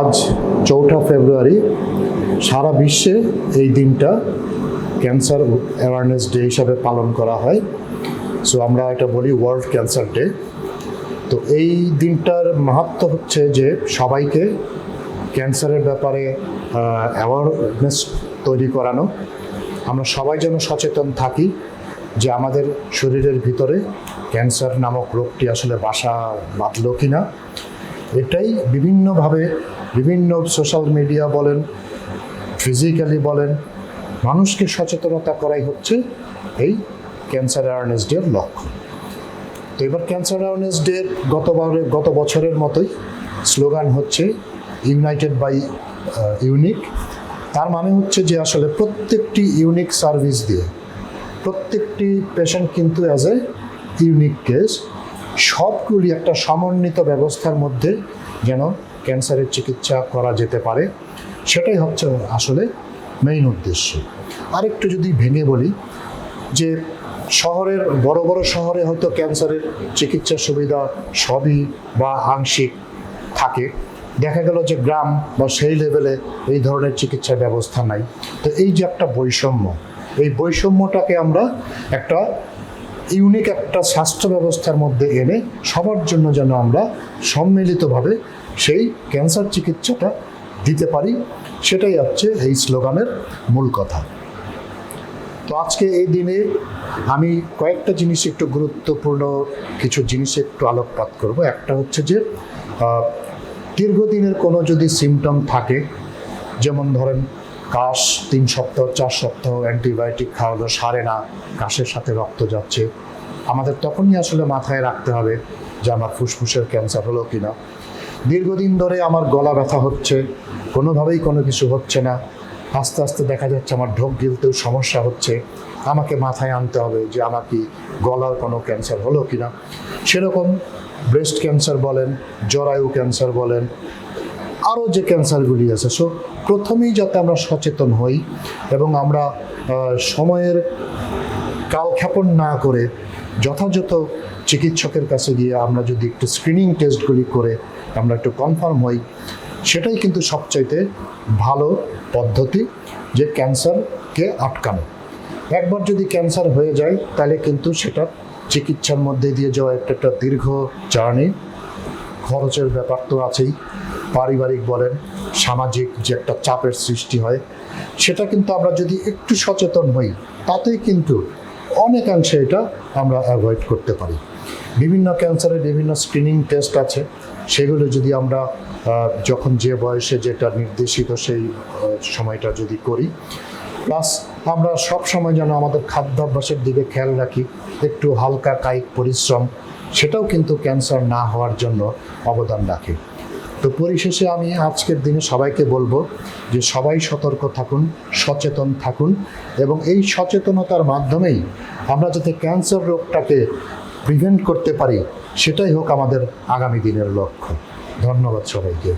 আজ চৌঠা ফেব্রুয়ারি, সারা বিশ্বে এই দিনটা ক্যান্সার অ্যাওয়ারনেস ডে হিসাবে পালন করা হয়। সো আমরা এটা বলি ওয়ার্ল্ড ক্যান্সার ডে তো এই দিনটার মাহাত্ম হচ্ছে যে সবাইকে ক্যান্সারের ব্যাপারে অ্যাওয়ারনেস তৈরি করানো। আমরা সবাই যেন সচেতন থাকি যে আমাদের শরীরের ভিতরে ক্যান্সার নামক রোগটি আসলে বাসা বাঁধল কি না এটাই বিভিন্নভাবে বিভিন্ন সোশ্যাল মিডিয়া বলেন ফিজিক্যালি বলেন, মানুষকে সচেতনতা করাই হচ্ছে এই ক্যান্সার অ্যাওয়ারনেস ডের লক্ষ্য। তো এবার ক্যান্সার অ্যাওয়ারনেস ডে গতবারে, গত বছরের মতোই স্লোগান হচ্ছে ইউনাইটেড বাই ইউনিক তার মানে হচ্ছে যে আসলে প্রত্যেকটি ইউনিক সার্ভিস দিয়ে, প্রত্যেকটি পেশেন্ট কিন্তু অ্যাজ এ ইউনিক কেস সবগুলি একটা সমন্বিত ব্যবস্থার মধ্যে যেন ক্যান্সারের চিকিৎসা করা যেতে পারে। সেটাই হচ্ছে আসলে মেইন উদ্দেশ্য। আরেকটু যদি ভেঙে বলি যে শহরের, বড় বড় শহরে হয়তো ক্যান্সারের চিকিৎসা সুবিধা সবই বা আংশিক থাকে। দেখা গেল যে গ্রাম বা সেই লেভেলে এই ধরনের চিকিৎসা ব্যবস্থা নাই। তো এই যে একটা বৈষম্য, এই বৈষম্যটাকে আমরা একটা ইউনিক একটা স্বাস্থ্য ব্যবস্থার মধ্যে এনে সবার জন্য যেন আমরা সম্মিলিতভাবে সেই ক্যান্সার চিকিৎসাটা দিতে পারি, সেটাই হচ্ছে এই স্লোগানের মূল কথা। তো আজকে এই দিনে আমি কয়েকটা জিনিস একটু গুরুত্বপূর্ণ কিছু জিনিসে একটু আলোকপাত করব। একটা হচ্ছে যে দীর্ঘদিনের কোনো যদি সিমটম থাকে, যেমন ধরেন কাশ, তিন সপ্তাহ, চার সপ্তাহ অ্যান্টিবায়োটিক খাওয়ালো সারে না, কাশের সাথে রক্ত যাচ্ছে। আমাদের তখনই আসলে মাথায় রাখতে হবে যে আমার ফুসফুসের ক্যান্সার হলো কি না দীর্ঘদিন ধরে আমার গলা ব্যথা হচ্ছে, কোনোভাবেই কোনো কিছু হচ্ছে না। আস্তে আস্তে দেখা যাচ্ছে আমার ঢোক গিলতেও সমস্যা হচ্ছে। আমাকে মাথায় আনতে হবে যে আমার কি গলার কোনো ক্যান্সার হলো কি না সেরকম ব্রেস্ট ক্যান্সার বলেন, জরায়ু ক্যান্সার বলেন আরও যে ক্যান্সারগুলি আছে সো প্রথমেই যাতে আমরা সচেতন হই এবং আমরা সময়ের কালক্ষেপণ না করে যথাযথ চিকিৎসকের কাছে গিয়ে আমরা যদি একটু স্ক্রিনিং টেস্টগুলি করে আমরা একটু কনফার্ম হই, সেটাই কিন্তু সবচাইতে ভালো পদ্ধতি যে ক্যান্সারকে আটকানো। একবার যদি ক্যান্সার হয়ে যায়, তাহলে কিন্তু সেটা চিকিৎসার মধ্যে দিয়ে যাওয়া একটা দীর্ঘ জার্নি। খরচের ব্যাপার তো আছেই। পারিবারিক বলেন, সামাজিক যে একটা চাপের সৃষ্টি হয়, সেটা কিন্তু আমরা যদি একটু সচেতন হই, তাতেই কিন্তু অনেকাংশে এটা আমরা অ্যাভয়েড করতে পারি। বিভিন্ন ক্যান্সারের বিভিন্ন স্ক্রিনিং টেস্ট আছে, সেগুলো যদি আমরা যখন যে বয়সে যেটা নির্দেশিত সেই সময়টা যদি করি প্লাস আমরা সব সময় যেন আমাদের খাদ্যাভ্যাসের দিকে খেয়াল রাখি, একটু হালকা কায়িক পরিশ্রম সেটাও কিন্তু ক্যান্সার না হওয়ার জন্য অবদান রাখে। তো পরিশেষে আমি আজকের দিনে সবাইকে বলব যে সবাই সতর্ক থাকুন, সচেতন থাকুন এবং এই সচেতনতার মাধ্যমেই আমরা যাতে ক্যান্সার রোগটাকে প্রিভেন্ট করতে পারি, সেটাই হোক আমাদের আগামী দিনের লক্ষ্য। ধন্যবাদ সবাইকে।